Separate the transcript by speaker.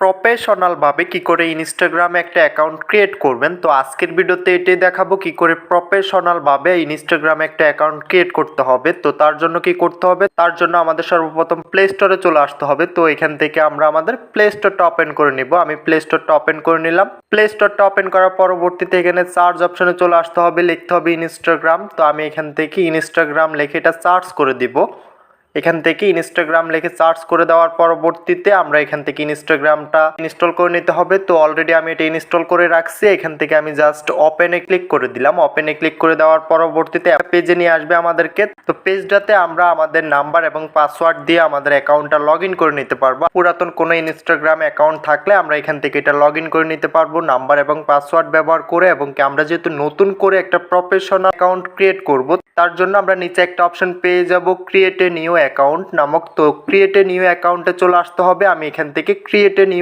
Speaker 1: প্রফেশনালভাবে কি করে ইনস্টাগ্রামে একটা অ্যাকাউন্ট ক্রিয়েট করবেন, তো আজকের ভিডিওতে এটাই দেখাবো কি করে প্রফেশনালভাবে ইনস্টাগ্রামে একটা অ্যাকাউন্ট ক্রিয়েট করতে হবে, তো তার জন্য কি করতে হবে? তার জন্য আমাদের সর্বপ্রথম প্লে স্টোরে চলে আসতে হবে, তো এখান থেকে আমরা আমাদের প্লে স্টোরটা ওপেন করে নিব। আমি প্লে স্টোরটা ওপেন করে নিলাম। প্লে স্টোরটা ওপেন করার পরবর্তীতে এখানে সার্চ অপশনে চলে আসতে হবে, লিখতে হবে ইনস্টাগ্রাম তো আমি এখান থেকে ইনস্টাগ্রাম লিখে এটা সার্চ করে দিব। এখান থেকে ইনস্টাগ্রাম লিখে সার্চ করে দেওয়ার পরবর্তীতে আমরা এখান থেকে ইনস্টাগ্রামটা ইনস্টল করে নিতে হবে। তো অলরেডি আমি এটা ইনস্টল করে রাখছি। এখান থেকে আমি জাস্ট ওপেনে ক্লিক করে দিলাম। ওপেনে ক্লিক করে দেওয়ার পরবর্তীতে পেজে নিয়ে আসবে আমাদেরকে। তো পেজটাতে আমরা আমাদের নাম্বার এবং পাসওয়ার্ড দিয়ে আমাদের অ্যাকাউন্টটা লগ ইন করে নিতে পারব। পুরাতন কোনো ইনস্টাগ্রাম অ্যাকাউন্ট থাকলে আমরা এখান থেকে এটা লগ ইন করে নিতে পারব। নাম্বার এবং পাসওয়ার্ড ব্যবহার করে এবং আমরা যেহেতু নতুন করে একটা প্রফেশনাল অ্যাকাউন্ট ক্রিয়েট করব, তার জন্য আমরা নিচে একটা অপশন পেয়ে যাব। ক্রিয়েট এ নিউ অ্যাকাউন্ট নামক তো ক্রিয়েট এ নিউ অ্যাকাউন্টে চলে আসতে হবে। আমি এখান থেকে ক্রিয়েট এ নিউ